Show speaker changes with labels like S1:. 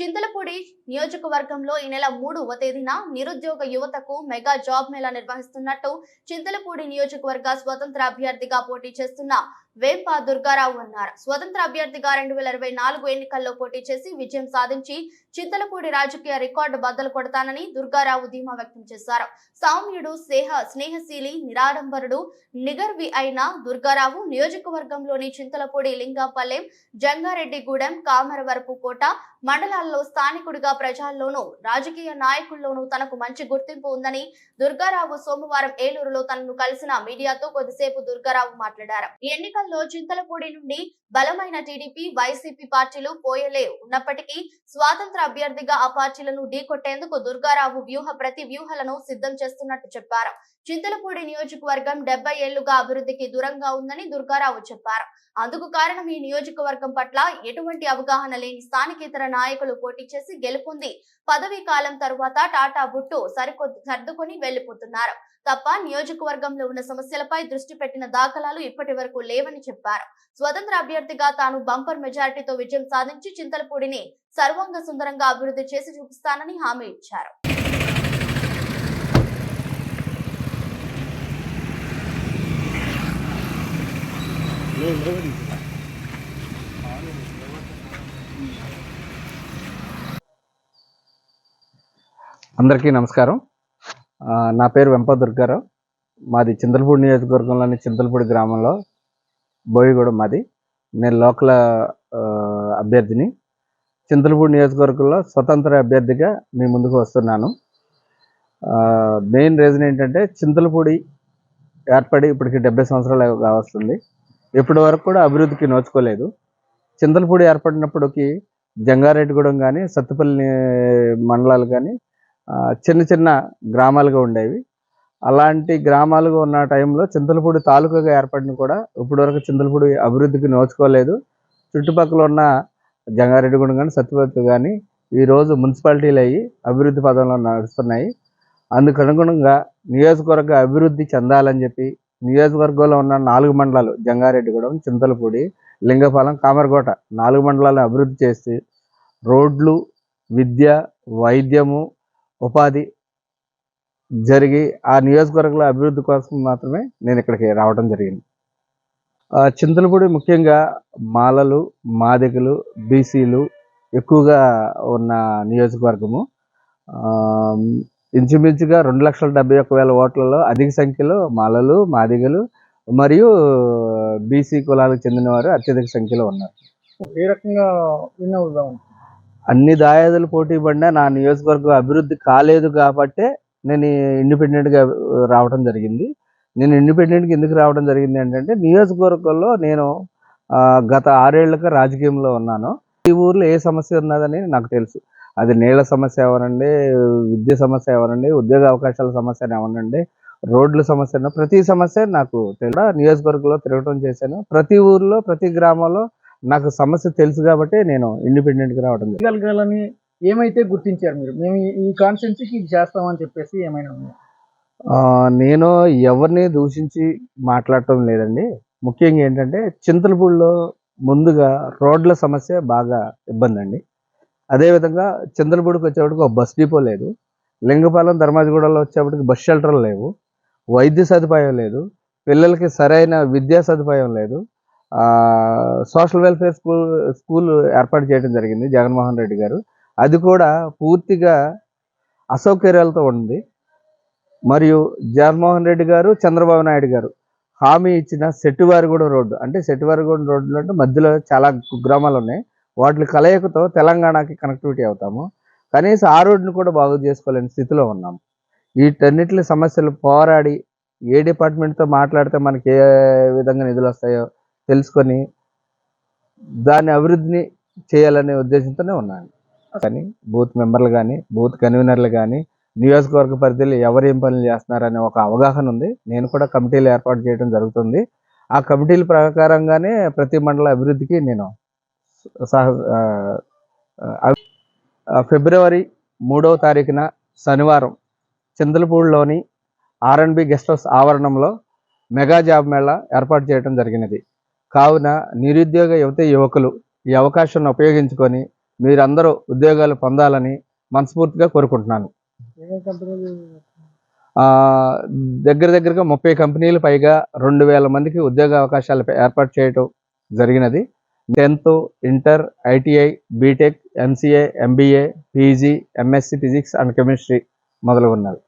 S1: చింతలపూడి నియోజకవర్గంలో ఈ నెల మూడవ తేదీన నిరుద్యోగ యువతకు మెగా జాబ్ మేళా నిర్వహిస్తున్నట్టు చింతలపూడి నియోజకవర్గ స్వతంత్ర అభ్యర్థిగా పోటీ చేస్తున్న వేంప దుర్గారావు అన్నారు. స్వతంత్ర అభ్యర్థిగా రెండు వేల ఇరవై నాలుగు ఎన్నికల్లో పోటీ చేసి విజయం సాధించి చింతలపూడి రాజకీయ రికార్డు బద్దలు కొడతానని దుర్గారావు ధీమా వ్యక్తం చేశారు. సౌమ్యుడు స్నేహ స్నేహశీలి నిరాడంబరుడు నిగర్వి అయిన దుర్గారావు నియోజకవర్గంలోని చింతలపూడి లింగాపల్లెం జంగారెడ్డిగూడెం కామరవరపు కోట మండలాల్లో స్థానికుడిగా ప్రజల్లోనూ రాజకీయ నాయకుల్లోనూ తనకు మంచి గుర్తింపు ఉందని దుర్గారావు సోమవారం ఏలూరులో తనను కలిసిన మీడియాతో కొద్దిసేపు దుర్గారావు మాట్లాడారు. ఎన్నిక ఎన్నికల్లో చింతలపూడి నుండి బలమైన టీడీపీ వైసీపీ పార్టీలు పోయలే. ఉన్నప్పటికీ స్వాతంత్ర అభ్యర్థిగా ఆ పార్టీలను ఢీకొట్టేందుకు దుర్గారావు వ్యూహ ప్రతి వ్యూహాలను సిద్ధం చేస్తున్నట్టు చెప్పారు. చింతలపూడి నియోజకవర్గం డెబ్బై ఏళ్ళుగా అభివృద్ధికి దూరంగా ఉందని దుర్గారావు చెప్పారు. అందుకు కారణం ఈ నియోజకవర్గం పట్ల ఎటువంటి అవగాహన లేని స్థానికేతర నాయకులు పోటీ చేసి గెలుపొంది. పదవీ కాలం తరువాత టాటా బుట్టు సరికొద్ది సర్దుకొని వెళ్ళిపోతున్నారు తప్ప నియోజకవర్గంలో ఉన్న సమస్యలపై దృష్టి పెట్టిన దాఖలాలు ఇప్పటి వరకు లేవని చెప్పారు. స్వతంత్ర అభ్యర్థిగా తాను బంపర్ మెజారిటీతో విజయం సాధించి చింతలపూడిని సర్వాంగ సుందరంగా అభివృద్ధి చేసి చూపిస్తానని హామీ ఇచ్చారు.
S2: అందరికీ నమస్కారం. నా పేరు వెంప దుర్గారావు మాది చింతలపూడి నియోజకవర్గంలోని చింతలపూడి గ్రామంలో బోయిగూడెం మాది. నేను లోకల్ అభ్యర్థిని. చింతలపూడి నియోజకవర్గంలో స్వతంత్ర అభ్యర్థిగా మీ ముందుకు వస్తున్నాను. మెయిన్ రీజన్ ఏంటంటే చింతలపూడి ఏర్పడి ఇప్పటికి డెబ్బై సంవత్సరాలు కావస్తుంది. ఇప్పటి వరకు కూడా అభివృద్ధికి నోచుకోలేదు. చింతలపూడి ఏర్పడినప్పటికి జంగారెడ్డిగూడెం కానీ సత్తుపల్లి మండలాలు కానీ చిన్న చిన్న గ్రామాలుగా ఉండేవి. అలాంటి గ్రామాలుగా ఉన్న టైంలో చింతలపూడి తాలూకాగా ఏర్పడిన కూడా ఇప్పటివరకు చింతలపూడి అభివృద్ధికి నోచుకోలేదు. చుట్టుపక్కల ఉన్న జంగారెడ్డిగూడెం కానీ సత్యవతి కానీ ఈరోజు మున్సిపాలిటీలు అయ్యి అభివృద్ధి పదంలో నడుస్తున్నాయి. అందుకు అనుగుణంగా నియోజకవర్గ అభివృద్ధి చెందాలని చెప్పి నియోజకవర్గంలో ఉన్న నాలుగు మండలాలు జంగారెడ్డిగూడెం చింతలపూడి లింగపాలెం కామరకోట నాలుగు మండలాలను అభివృద్ధి చేసి రోడ్లు విద్య వైద్యము ఉపాధి జరిగి ఆ నియోజకవర్గంలో అభివృద్ధి కోసం మాత్రమే నేను ఇక్కడికి రావడం జరిగింది. చింతలపూడి ముఖ్యంగా మాలలు మాదిగలు బీసీలు ఎక్కువగా ఉన్న నియోజకవర్గము. ఇంచుమించుగా రెండు లక్షల డెబ్బై ఒక్క వేల ఓట్లలో అధిక సంఖ్యలో మాలలు మాదిగలు మరియు బీసీ కులాలకు చెందిన వారు అత్యధిక సంఖ్యలో ఉన్నారు.
S3: ఏ రకంగా విన్ అవుదాం
S2: అన్ని దాయాదులు పోటీ పడినా నా నియోజకవర్గం అభివృద్ధి కాలేదు కాబట్టే నేను ఇండిపెండెంట్గా రావడం జరిగింది. నేను ఇండిపెండెంట్గా ఎందుకు రావడం జరిగింది ఏంటంటే నియోజకవర్గంలో నేను గత ఆరేళ్ళుగా రాజకీయంలో ఉన్నాను. ఈ ఊర్లో ఏ సమస్య ఉన్నదని నాకు తెలుసు. అది నీళ్ళ సమస్య ఏమనండి విద్య సమస్య ఏమనండి ఉద్యోగ అవకాశాల సమస్య ఏమనండి రోడ్ల సమస్య ప్రతి సమస్య నాకు తెలియదు నియోజకవర్గంలో తిరగటం చేశాను. ప్రతి ఊర్లో ప్రతి గ్రామంలో నాకు సమస్య తెలుసు కాబట్టి నేను ఇండిపెండెంట్గా రావడం జరిగింది.
S3: గెలగాలని ఏమైతే గుర్తించారు మీరు? మేము ఈ- కాన్స్టెన్సీకి ఇది చేస్తామని చెప్పేసి ఏమైనా
S2: నేను ఎవరిని దూషించి మాట్లాడటం లేదండి. ముఖ్యంగా ఏంటంటే చింతలపూడిలో ముందుగా రోడ్ల సమస్య బాగా ఇబ్బంది అండి అదేవిధంగా చింతలపూడికి వచ్చేప్పటికి ఒక బస్ డిపో లేదు. లింగపాలెం ధర్మాజిగూడలో వచ్చేప్పటికి బస్ షెల్టర్ లేవు. వైద్య సదుపాయం లేదు. పిల్లలకి సరైన విద్యా సదుపాయం లేదు. సోషల్ వెల్ఫేర్ స్కూల్ స్కూల్ ఏర్పాటు చేయడం జరిగింది జగన్మోహన్ రెడ్డి గారు. అది కూడా పూర్తిగా అసౌకర్యాలతో ఉంది. మరియు జగన్మోహన్ రెడ్డి గారు చంద్రబాబు నాయుడు గారు హామీ ఇచ్చిన సెట్టివారిగూడ రోడ్డు అంటే సెట్టివారిగూడ రోడ్డు అంటే మధ్యలో చాలా గ్రామాలు ఉన్నాయి. వాటి కలయికతో తెలంగాణకి కనెక్టివిటీ అవుతాము. కనీసం ఆ రోడ్డును కూడా బాగు చేసుకోలేని స్థితిలో ఉన్నాము వీటన్నిటి సమస్యలు పోరాడి ఏ డిపార్ట్మెంట్తో మాట్లాడితే మనకి ఏ విధంగా నిధులు వస్తాయో తెలుసుకొని దాని అభివృద్ధిని చేయాలనే ఉద్దేశంతోనే ఉన్నాను. కానీ బూత్ మెంబర్లు కానీ బూత్ కన్వీనర్లు కానీ నియోజకవర్గ పరిధిలో ఎవరు ఏం పనులు చేస్తున్నారనే ఒక అవగాహన ఉంది. నేను కూడా కమిటీలు ఏర్పాటు చేయడం జరుగుతుంది. ఆ కమిటీల ప్రకారంగానే ప్రతి మండల అభివృద్ధికి నేను సహ ఫిబ్రవరి మూడవ తారీఖున శనివారం చింతలపూడిలోని R N B guest house ఆవరణంలో మెగా జాబ్ మేళా ఏర్పాటు చేయడం జరిగినది. కావున నిరుద్యోగ యువత యువకులు ఈ అవకాశాన్ని ఉపయోగించుకొని మీరందరూ ఉద్యోగాలు పొందాలని మనస్ఫూర్తిగా కోరుకుంటున్నాను. దగ్గర దగ్గరగా ముప్పై కంపెనీలు పైగా రెండు వేల మందికి ఉద్యోగ అవకాశాలు ఏర్పాటు చేయటం జరిగినది. Tenth inter ITI BTech MCA MBA PG MSc physics and chemistry మొదలుగున్నవి.